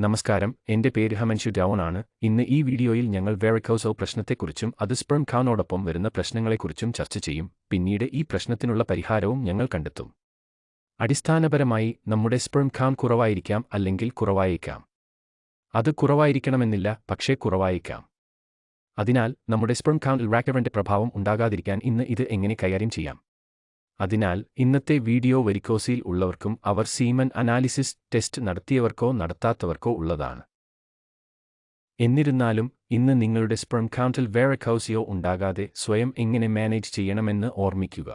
നമസ്കാരം എന്റെ പേര് ഹമൻഷു രാവൺ ആണ് ഇന്ന് ഈ വീഡിയോയിൽ ഞങ്ങൾ വേറെക്കോസോ പ്രശ്നത്തെക്കുറിച്ചും അത് സ്പ്രം ഖാനോടൊപ്പം വരുന്ന പ്രശ്നങ്ങളെക്കുറിച്ചും ചർച്ച ചെയ്യും. പിന്നീട് ഈ പ്രശ്നത്തിനുള്ള പരിഹാരവും ഞങ്ങൾ കണ്ടെത്തും. അടിസ്ഥാനപരമായി നമ്മുടെ സ്പെർം ഖാൻ കുറവായിരിക്കാം അല്ലെങ്കിൽ കുറവായേക്കാം. അത് കുറവായിരിക്കണമെന്നില്ല പക്ഷേ കുറവായേക്കാം. അതിനാൽ നമ്മുടെ സ്പെർം ഖാൻ റാക്കവന്റെ പ്രഭാവം ഉണ്ടാകാതിരിക്കാൻ ഇന്ന് ഇത് എങ്ങനെ കൈകാര്യം ചെയ്യാം? അതിനാൽ ഇന്നത്തെ വീഡിയോ വരിക്കോസിൽ ഉള്ളവർക്കും അവർ സീമൻ അനാലിസിസ് ടെസ്റ്റ് നടത്തിയവർക്കോ നടത്താത്തവർക്കോ ഉള്ളതാണ്. എന്നിരുന്നാലും ഇന്ന് നിങ്ങളുടെ സ്പ്രം കൗണ്ടിൽ വേറക്കൗസിയോ ഉണ്ടാകാതെ സ്വയം എങ്ങനെ മാനേജ് ചെയ്യണമെന്ന് ഓർമ്മിക്കുക.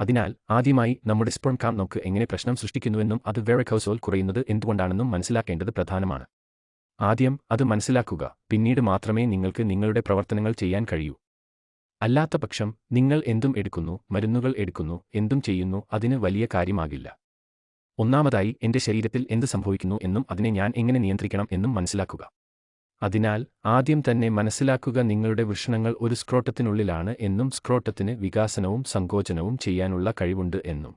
അതിനാൽ ആദ്യമായി നമ്മുടെ സ്പ്രം കാം നമുക്ക് എങ്ങനെ പ്രശ്നം സൃഷ്ടിക്കുന്നുവെന്നും അത് വേറക്കൗസോൽ കുറയുന്നത് എന്തുകൊണ്ടാണെന്നും മനസ്സിലാക്കേണ്ടത് പ്രധാനമാണ്. ആദ്യം അത് മനസ്സിലാക്കുക പിന്നീട് മാത്രമേ നിങ്ങൾക്ക് നിങ്ങളുടെ പ്രവർത്തനങ്ങൾ ചെയ്യാൻ കഴിയൂ. അല്ലാത്തപക്ഷം നിങ്ങൾ എന്തും എടുക്കുന്നു മരുന്നുകൾ എടുക്കുന്നു എന്തും ചെയ്യുന്നു അതിന് വലിയ കാര്യമാകില്ല. ഒന്നാമതായി എന്റെ ശരീരത്തിൽ എന്ത് സംഭവിക്കുന്നു എന്നും അതിനെ ഞാൻ എങ്ങനെ നിയന്ത്രിക്കണം എന്നും മനസ്സിലാക്കുക. അതിനാൽ ആദ്യം തന്നെ മനസ്സിലാക്കുക നിങ്ങളുടെ വൃഷണങ്ങൾ ഒരു സ്ക്രോട്ടത്തിനുള്ളിലാണ് എന്നും സ്ക്രോട്ടത്തിന് വികാസനവും സങ്കോചനവും ചെയ്യാനുള്ള കഴിവുണ്ട് എന്നും.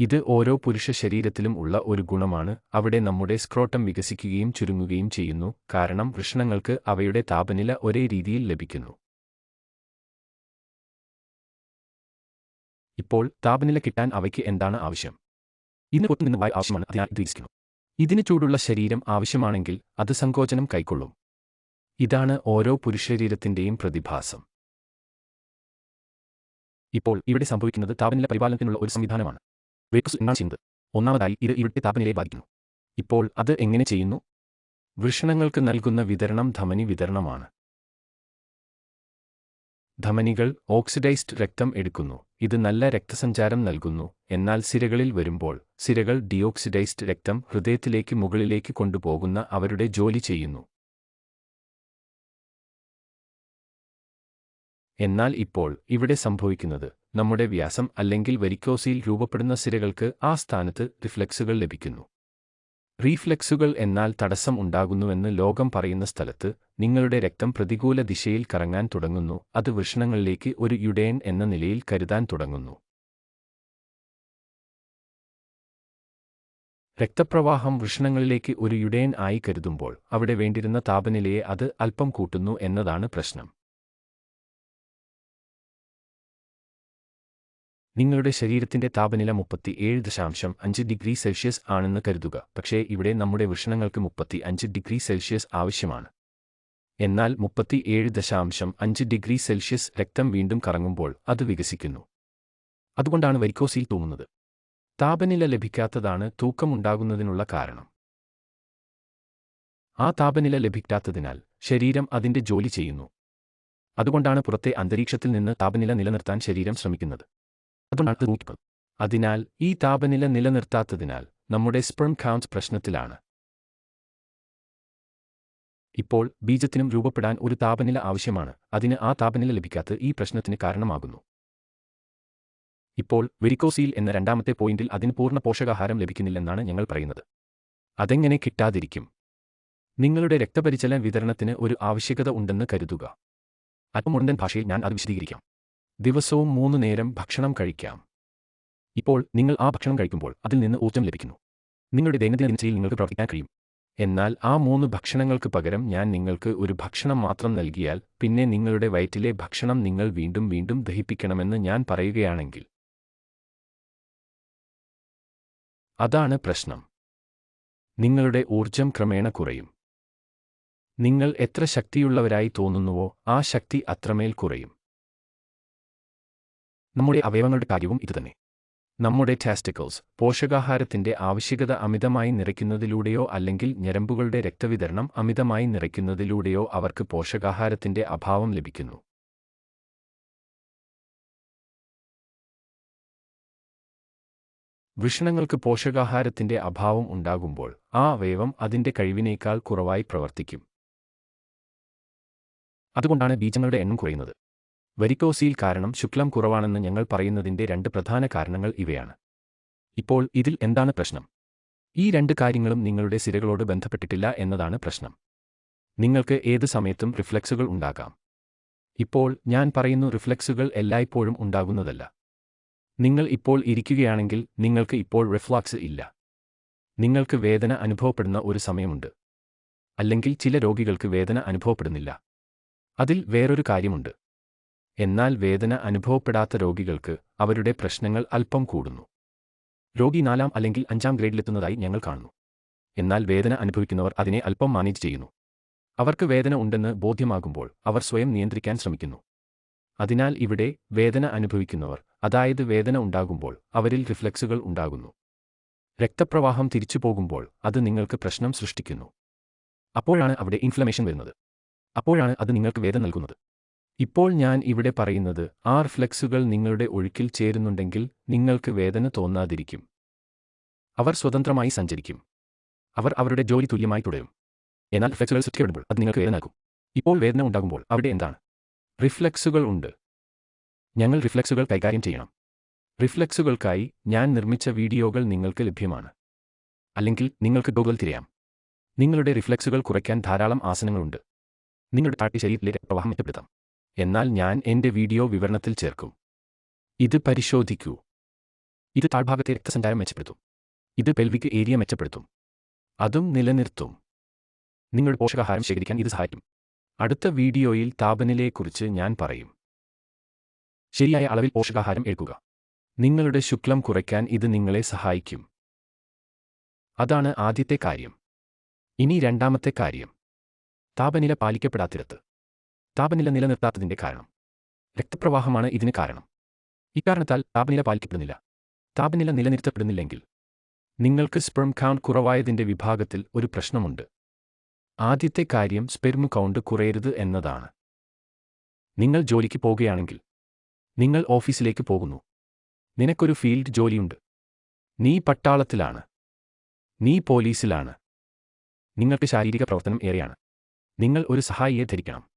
ഇത് ഓരോ പുരുഷ ശരീരത്തിലും ഉള്ള ഒരു ഗുണമാണ്. അവിടെ നമ്മുടെ സ്ക്രോട്ടം വികസിക്കുകയും ചുരുങ്ങുകയും ചെയ്യുന്നു. കാരണം വൃഷണങ്ങൾക്ക് അവയുടെ താപനില ഒരേ രീതിയിൽ ലഭിക്കുന്നു. ഇപ്പോൾ താപനില കിട്ടാൻ അവയ്ക്ക് എന്താണ് ആവശ്യം? ഇന്ന് പുറത്തുനിന്ന് വായു ആവശ്യമാണ്. അതിനാൽ ഇത് ഇതിന് ചൂടുള്ള ശരീരം ആവശ്യമാണെങ്കിൽ അത് സങ്കോചനം കൈക്കൊള്ളും. ഇതാണ് ഓരോ പുരുഷശരീരത്തിന്റെയും പ്രതിഭാസം. ഇപ്പോൾ ഇവിടെ സംഭവിക്കുന്നത് താപനില പരിപാലനത്തിനുള്ള ഒരു സംവിധാനമാണ്. വേക്കസ് എന്നാണ് ചെയ്യുന്നത് ഒന്നാമതായി ഇത് ഇവിടുത്തെ താപനിലയെ ബാധിക്കുന്നു. ഇപ്പോൾ അത് എങ്ങനെ ചെയ്യുന്നു? വൃഷണങ്ങൾക്ക് നൽകുന്ന വിതരണം ധമനി വിതരണമാണ്. ധമനികൾ ഓക്സിഡൈസ്ഡ് രക്തം എടുക്കുന്നു. ഇത് നല്ല രക്തസഞ്ചാരം നൽകുന്നു. എന്നാൽ സിരകളിൽ വരുമ്പോൾ സിരകൾ ഡിയോക്സിഡൈസ്ഡ് രക്തം ഹൃദയത്തിലേക്ക് മുകളിലേക്ക് കൊണ്ടുപോകുന്ന അവരുടെ ജോലി ചെയ്യുന്നു. എന്നാൽ ഇപ്പോൾ ഇവിടെ സംഭവിക്കുന്നത് നമ്മുടെ വ്യാസം അല്ലെങ്കിൽ വെരിക്കോസിയിൽ രൂപപ്പെടുന്ന സിരകൾക്ക് ആ സ്ഥാനത്ത് റിഫ്ലക്സുകൾ ലഭിക്കുന്നു. റീഫ്ലെക്സുകൾ എന്നാൽ തടസ്സം ഉണ്ടാകുന്നുവെന്ന് ലോകം പറയുന്ന സ്ഥലത്ത് നിങ്ങളുടെ രക്തം പ്രതികൂല ദിശയിൽ കറങ്ങാൻ തുടങ്ങുന്നു അത് വൃഷണങ്ങളിലേക്ക് ഒരു യുഡേൻ എന്ന നിലയിൽ കരുതാൻ തുടങ്ങുന്നു. രക്തപ്രവാഹം വൃഷണങ്ങളിലേക്ക് ഒരു യുഡേൻ ആയി കരുതുമ്പോൾ അവിടെ വേണ്ടിരുന്ന താപനിലയെ അത് അല്പം കൂട്ടുന്നു എന്നതാണ് പ്രശ്നം. നിങ്ങളുടെ ശരീരത്തിന്റെ താപനില മുപ്പത്തി ഏഴ് ദശാംശം അഞ്ച് ഡിഗ്രി സെൽഷ്യസ് ആണെന്ന് കരുതുക. പക്ഷേ ഇവിടെ നമ്മുടെ വൃഷണങ്ങൾക്ക് മുപ്പത്തി അഞ്ച് ഡിഗ്രി സെൽഷ്യസ് ആവശ്യമാണ്. എന്നാൽ മുപ്പത്തി ഏഴ് ദശാംശം അഞ്ച് ഡിഗ്രി സെൽഷ്യസ് രക്തം വീണ്ടും കറങ്ങുമ്പോൾ അത് വികസിക്കുന്നു. അതുകൊണ്ടാണ് വരിക്കോസിൽ തൂങ്ങുന്നത്. താപനില ലഭിക്കാത്തതാണ് തൂക്കമുണ്ടാകുന്നതിനുള്ള കാരണം. ആ താപനില ലഭിക്കാത്തതിനാൽ ശരീരം അതിന്റെ ജോലി ചെയ്യുന്നു. അതുകൊണ്ടാണ് പുറത്തെ അന്തരീക്ഷത്തിൽ നിന്ന് താപനില നിലനിർത്താൻ ശരീരം ശ്രമിക്കുന്നത്. അതുകൊണ്ടാണ് തൂക്കിപ്പത് അതിനാൽ ഈ താപനില നിലനിർത്താത്തതിനാൽ നമ്മുടെ സ്പ്രം കൗണ്ട് പ്രശ്നത്തിലാണ്. ഇപ്പോൾ ബീജത്തിനും രൂപപ്പെടാൻ ഒരു താപനില ആവശ്യമാണ്. അതിന് ആ താപനില ലഭിക്കാത്ത ഈ പ്രശ്നത്തിന് കാരണമാകുന്നു. ഇപ്പോൾ വെരിക്കോസിൽ എന്ന രണ്ടാമത്തെ പോയിന്റിൽ അതിന് പൂർണ പോഷകാഹാരം ലഭിക്കുന്നില്ലെന്നാണ് ഞങ്ങൾ പറയുന്നത്. അതെങ്ങനെ കിട്ടാതിരിക്കും? നിങ്ങളുടെ രക്തപരിചലന വിതരണത്തിന് ഒരു ആവശ്യകത ഉണ്ടെന്ന് കരുതുക. അല്പമുണ്ടൻ ഭാഷയിൽ ഞാൻ അത് വിശദീകരിക്കാം. ദിവസവും മൂന്ന് നേരം ഭക്ഷണം കഴിക്കാം. ഇപ്പോൾ നിങ്ങൾ ആ ഭക്ഷണം കഴിക്കുമ്പോൾ അതിൽ നിന്ന് ഊർജം ലഭിക്കുന്നു. നിങ്ങളുടെ ദൈനംദിന ദിനചര്യയിൽ നിങ്ങൾക്ക് പ്രവർത്തിക്കാൻ കഴിയും. എന്നാൽ ആ മൂന്ന് ഭക്ഷണങ്ങൾക്ക് പകരം ഞാൻ നിങ്ങൾക്ക് ഒരു ഭക്ഷണം മാത്രം നൽകിയാൽ പിന്നെ നിങ്ങളുടെ വയറ്റിലെ ഭക്ഷണം നിങ്ങൾ വീണ്ടും വീണ്ടും ദഹിപ്പിക്കണമെന്ന് ഞാൻ പറയുകയാണെങ്കിൽ. അതാണ് പ്രശ്നം. നിങ്ങളുടെ ഊർജം ക്രമേണ കുറയും. നിങ്ങൾ എത്ര ശക്തിയുള്ളവരായി തോന്നുന്നുവോ ആ ശക്തി അത്രമേൽ കുറയും. നമ്മുടെ അവയവങ്ങളുടെ കാര്യവും ഇതുതന്നെ. നമ്മുടെ ടാസ്റ്റിക്കിൾസ് പോഷകാഹാരത്തിന്റെ ആവശ്യകത അമിതമായി നിറയ്ക്കുന്നതിലൂടെയോ അല്ലെങ്കിൽ ഞരമ്പുകളുടെ രക്തവിതരണം അമിതമായി നിറയ്ക്കുന്നതിലൂടെയോ അവർക്ക് പോഷകാഹാരത്തിന്റെ അഭാവം ലഭിക്കുന്നു. വൃഷണങ്ങൾക്ക് പോഷകാഹാരത്തിന്റെ അഭാവം ഉണ്ടാകുമ്പോൾ ആ അവയവം അതിന്റെ കഴിവിനേക്കാൾ കുറവായി പ്രവർത്തിക്കും. അതുകൊണ്ടാണ് ബീജങ്ങളുടെ എണ്ണം കുറയുന്നത്. വരിക്കോസിൽ കാരണം ശുക്ലം കുറവാണെന്ന് ഞങ്ങൾ പറയുന്നതിന്റെ രണ്ട് പ്രധാന കാരണങ്ങൾ ഇവയാണ്. ഇപ്പോൾ ഇതിൽ എന്താണ് പ്രശ്നം? ഈ രണ്ട് കാര്യങ്ങളും നിങ്ങളുടെ സിരകളോട് ബന്ധപ്പെട്ടിട്ടില്ല എന്നതാണ് പ്രശ്നം. നിങ്ങൾക്ക് ഏത് സമയത്തും റിഫ്ലെക്സുകൾ ഉണ്ടാകാം. ഇപ്പോൾ ഞാൻ പറയുന്നു റിഫ്ലെക്സുകൾ എല്ലായ്പ്പോഴും ഉണ്ടാകുന്നതല്ല. നിങ്ങൾ ഇപ്പോൾ ഇരിക്കുകയാണെങ്കിൽ നിങ്ങൾക്ക് ഇപ്പോൾ റിഫ്ലക്സ് ഇല്ല. നിങ്ങൾക്ക് വേദന അനുഭവപ്പെടുന്ന ഒരു സമയമുണ്ട്. അല്ലെങ്കിൽ ചില രോഗികൾക്ക് വേദന അനുഭവപ്പെടുന്നില്ല. അതിൽ വേറൊരു കാര്യമുണ്ട്. എന്നാൽ വേദന അനുഭവപ്പെടാത്ത രോഗികൾക്ക് അവരുടെ പ്രശ്നങ്ങൾ അല്പം കൂടുന്നു. രോഗി നാലാം അല്ലെങ്കിൽ അഞ്ചാം ഗ്രേഡിലെത്തുന്നതായി ഞങ്ങൾ കാണുന്നു. എന്നാൽ വേദന അനുഭവിക്കുന്നവർ അതിനെ അല്പം മാനേജ് ചെയ്യുന്നു. അവർക്ക് വേദന ഉണ്ടെന്ന് ബോധ്യമാകുമ്പോൾ അവർ സ്വയം നിയന്ത്രിക്കാൻ ശ്രമിക്കുന്നു. അതിനാൽ ഇവിടെ വേദന അനുഭവിക്കുന്നവർ അതായത് വേദന ഉണ്ടാകുമ്പോൾ അവരിൽ റിഫ്ലക്സുകൾ ഉണ്ടാകുന്നു. രക്തപ്രവാഹം തിരിച്ചു പോകുമ്പോൾ അത് നിങ്ങൾക്ക് പ്രശ്നം സൃഷ്ടിക്കുന്നു. അപ്പോഴാണ് അവിടെ ഇൻഫ്ലമേഷൻ വരുന്നത്. അപ്പോഴാണ് അത് നിങ്ങൾക്ക് വേദന നൽകുന്നത്. ഇപ്പോൾ ഞാൻ ഇവിടെ പറയുന്നത് ആ റിഫ്ലെക്സുകൾ നിങ്ങളുടെ ഒഴുക്കിൽ ചേരുന്നുണ്ടെങ്കിൽ നിങ്ങൾക്ക് വേദന തോന്നാതിരിക്കും. അവർ സ്വതന്ത്രമായി സഞ്ചരിക്കും. അവർ അവരുടെ ജോലി തുല്യമായി തുടരും. എന്നാൽ റിഫ്ലെക്സുകൾ സൃഷ്ടിക്കപ്പെടുമ്പോൾ അത് നിങ്ങൾക്ക് വേദനാക്കും ഇപ്പോൾ വേദന ഉണ്ടാകുമ്പോൾ അവിടെ എന്താണ്? റിഫ്ലെക്സുകൾ ഉണ്ട്. ഞങ്ങൾ റിഫ്ലെക്സുകൾ കൈകാര്യം ചെയ്യണം. റിഫ്ലെക്സുകൾക്കായി ഞാൻ നിർമ്മിച്ച വീഡിയോകൾ നിങ്ങൾക്ക് ലഭ്യമാണ്. അല്ലെങ്കിൽ നിങ്ങൾക്ക് ഗൂഗിൾ തിരയാം. നിങ്ങളുടെ റിഫ്ലെക്സുകൾ കുറയ്ക്കാൻ ധാരാളം ആസനങ്ങളുണ്ട്. നിങ്ങളുടെ താട്ടി ശരീരത്തിലെ പ്രവാഹം മെച്ചപ്പെടുത്താം. എന്നാൽ ഞാൻ എന്റെ വീഡിയോ വിവരണത്തിൽ ചേർക്കും. ഇത് പരിശോധിക്കൂ. ഇത് താഴ്ഭാഗത്തെ രക്തസഞ്ചാരം മെച്ചപ്പെടുത്തും. ഇത് പെൽവിക് ഏരിയ മെച്ചപ്പെടുത്തും. അതും നിലനിർത്തും. നിങ്ങളുടെ പോഷകാഹാരം ശേഖരിക്കാൻ ഇത് സഹായിക്കും. അടുത്ത വീഡിയോയിൽ താപനിലയെക്കുറിച്ച് ഞാൻ പറയും. ശരിയായ അളവിൽ പോഷകാഹാരം എടുക്കുക. നിങ്ങളുടെ ശുക്ലം കുറയ്ക്കാൻ ഇത് നിങ്ങളെ സഹായിക്കും. അതാണ് ആദ്യത്തെ കാര്യം. ഇനി രണ്ടാമത്തെ കാര്യം. താപനില പാലിക്കപ്പെടാത്തിടത്ത്. താപനില നിലനിർത്താത്തതിന്റെ കാരണം. രക്തപ്രവാഹമാണ് ഇതിന് കാരണം. ഇക്കാരണത്താൽ താപനില പാലിക്കപ്പെടുന്നില്ല. താപനില നിലനിർത്തപ്പെടുന്നില്ലെങ്കിൽ നിങ്ങൾക്ക് സ്പെർം കൗണ്ട് കുറവായതിന്റെ വിഭാഗത്തിൽ ഒരു പ്രശ്നമുണ്ട്. ആദ്യത്തെ കാര്യം സ്പെർം കൗണ്ട് കുറയരുത് എന്നതാണ്. നിങ്ങൾ ജോലിക്ക് പോകുകയാണെങ്കിൽ നിങ്ങൾ ഓഫീസിലേക്ക് പോകുന്നു. നിനക്കൊരു ഫീൽഡ് ജോലിയുണ്ട്. നീ പട്ടാളത്തിലാണ്. നീ പോലീസിലാണ്. നിങ്ങൾക്ക് ശാരീരിക പ്രവർത്തനം ഏറെയാണ്. നിങ്ങൾ ഒരു സഹായിയെ ധരിക്കണം.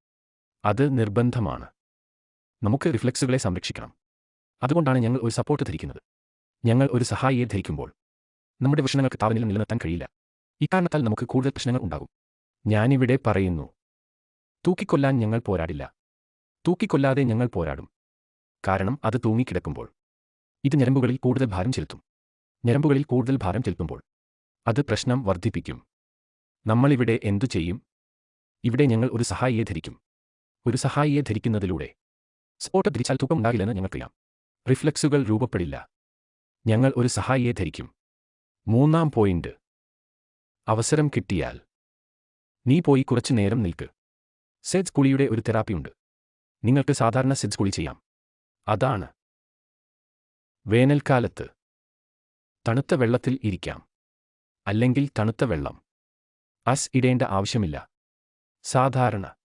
അത് നിർബന്ധമാണ്. നമുക്ക് റിഫ്ലക്സുകളെ സംരക്ഷിക്കണം. അതുകൊണ്ടാണ് ഞങ്ങൾ ഒരു സപ്പോർട്ട് ധരിക്കുന്നത്. ഞങ്ങൾ ഒരു സഹായിയെ ധരിക്കുമ്പോൾ നമ്മുടെ പ്രശ്നങ്ങൾക്ക് താപനില നിലനിർത്താൻ കഴിയില്ല. ഇക്കാരണത്താൽ നമുക്ക് കൂടുതൽ പ്രശ്നങ്ങൾ ഉണ്ടാകും. ഞാനിവിടെ പറയുന്നു. തൂക്കിക്കൊല്ലാൻ ഞങ്ങൾ പോരാടില്ല. തൂക്കിക്കൊല്ലാതെ ഞങ്ങൾ പോരാടും. കാരണം അത് തൂങ്ങിക്കിടക്കുമ്പോൾ ഇത് ഞരമ്പുകളിൽ കൂടുതൽ ഭാരം ചെലുത്തും. ഞരമ്പുകളിൽ കൂടുതൽ ഭാരം ചെലുത്തുമ്പോൾ അത് പ്രശ്നം വർദ്ധിപ്പിക്കും. നമ്മളിവിടെ എന്തു ചെയ്യും? ഇവിടെ ഞങ്ങൾ ഒരു സഹായിയെ ധരിക്കും. ഒരു സഹായിയെ ധരിക്കുന്നതിലൂടെ. സ്പോട്ട് ധരിച്ചാൽ തൂക്കം ഉണ്ടാകില്ലെന്ന് ഞങ്ങൾക്കറിയാം. റിഫ്ലക്സുകൾ രൂപപ്പെടില്ല. ഞങ്ങൾ ഒരു സഹായിയെ ധരിക്കും. മൂന്നാം പോയിന്റ്. അവസരം കിട്ടിയാൽ. നീ പോയി കുറച്ചു നേരം നിൽക്ക്. സെജ് കുളിയുടെ ഒരു തെറാപ്പിയുണ്ട് നിങ്ങൾക്ക് സാധാരണ സെജ് കുളി ചെയ്യാം. അതാണ്. വേനൽക്കാലത്ത്. തണുത്ത വെള്ളത്തിൽ ഇരിക്കാം. അല്ലെങ്കിൽ തണുത്ത വെള്ളം. അസ് ഇടേണ്ട ആവശ്യമില്ല. സാധാരണ.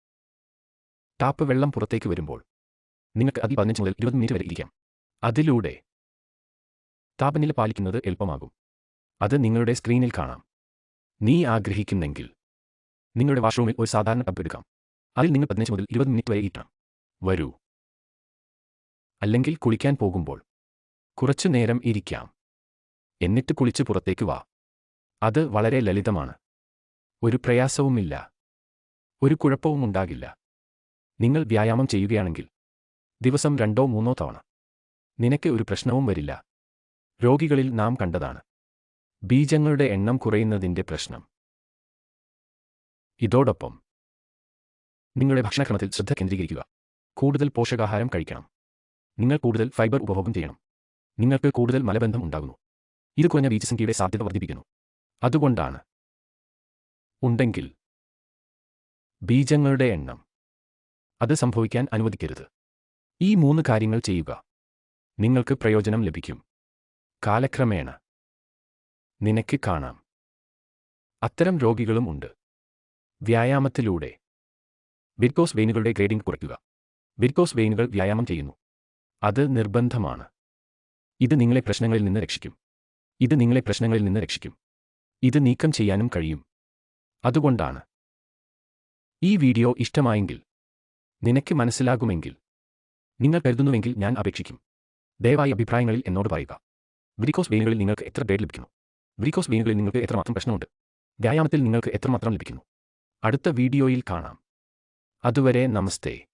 ടാപ്പ് വെള്ളം പുറത്തേക്ക് വരുമ്പോൾ നിങ്ങൾക്ക് അതിൽ പതിനഞ്ച് മുതൽ ഇരുപത് മിനിറ്റ് വരെ ഇരിക്കാം. അതിലൂടെ താപനില പാലിക്കുന്നത് എളുപ്പമാകും. അത് നിങ്ങളുടെ സ്ക്രീനിൽ കാണാം. നീ ആഗ്രഹിക്കുന്നെങ്കിൽ നിങ്ങളുടെ വാഷ്റൂമിൽ ഒരു സാധാരണ ടബ് എടുക്കാം. അതിൽ നിങ്ങൾ പതിനഞ്ച് മുതൽ ഇരുപത് മിനിറ്റ് വരെ ഇരിക്കണം. വരൂ. അല്ലെങ്കിൽ കുളിക്കാൻ പോകുമ്പോൾ കുറച്ചു നേരം ഇരിക്കാം. എന്നിട്ട് കുളിച്ച് പുറത്തേക്ക് വാ. അത് വളരെ ലളിതമാണ്. ഒരു പ്രയാസവുമില്ല. ഒരു കുഴപ്പവും ഉണ്ടാകില്ല നിങ്ങൾ വ്യായാമം ചെയ്യുകയാണെങ്കിൽ ദിവസം രണ്ടോ മൂന്നോ തവണ. നിനക്ക് ഒരു പ്രശ്നവും വരില്ല. രോഗികളിൽ നാം കണ്ടതാണ്. ബീജങ്ങളുടെ എണ്ണം കുറയുന്നതിന്റെ പ്രശ്നം. ഇതോടൊപ്പം നിങ്ങളുടെ ഭക്ഷണക്രമത്തിൽ ശ്രദ്ധ കേന്ദ്രീകരിക്കുക. കൂടുതൽ പോഷകാഹാരം കഴിക്കണം. നിങ്ങൾ കൂടുതൽ ഫൈബർ ഉപഭോഗം ചെയ്യണം. നിങ്ങൾക്ക് കൂടുതൽ മലബന്ധം ഉണ്ടാകുന്നു. ഇത് കുറഞ്ഞ ബീജസംഖ്യയുടെ സാധ്യത വർദ്ധിപ്പിക്കുന്നു. അതുകൊണ്ടാണ്. ഉണ്ടെങ്കിൽ ബീജങ്ങളുടെ എണ്ണം അത് സംഭവിക്കാൻ അനുവദിക്കരുത്. ഈ മൂന്ന് കാര്യങ്ങൾ ചെയ്യുക. നിങ്ങൾക്ക് പ്രയോജനം ലഭിക്കും. കാലക്രമേണ. നിനക്ക് കാണാം. അത്തരം രോഗികളും ഉണ്ട്. വ്യായാമത്തിലൂടെ. വിർക്കോസ് വെയിനുകളുടെ ഗ്രേഡിംഗ് കുറയ്ക്കുക. വിർക്കോസ് വെയിനുകൾ വ്യായാമം ചെയ്യുന്നു. അത് നിർബന്ധമാണ്. ഇത് നിങ്ങളെ പ്രശ്നങ്ങളിൽ നിന്ന് രക്ഷിക്കും. ഇത് നിങ്ങളെ പ്രശ്നങ്ങളിൽ നിന്ന് രക്ഷിക്കും. ഇത് നീക്കം ചെയ്യാനും കഴിയും. അതുകൊണ്ടാണ്. ഈ വീഡിയോ ഇഷ്ടമായെങ്കിൽ നിനക്ക് മനസ്സിലാകുമെങ്കിൽ നിങ്ങൾ കരുതുന്നുവെങ്കിൽ ഞാൻ അപേക്ഷിക്കും. ദയവായി അഭിപ്രായങ്ങളിൽ എന്നോട് പറയുക. വ്രിക്കോസ് വെയിനുകളിൽ നിങ്ങൾക്ക് എത്ര ഗ്രേഡ് ലഭിക്കുന്നു? വ്രിക്കോസ് വെയിനുകളിൽ നിങ്ങൾക്ക് എത്രമാത്രം പ്രശ്നമുണ്ട്? വ്യായാമത്തിൽ നിങ്ങൾക്ക് എത്രമാത്രം ലഭിക്കുന്നു? അടുത്ത വീഡിയോയിൽ കാണാം. അതുവരെ നമസ്തേ.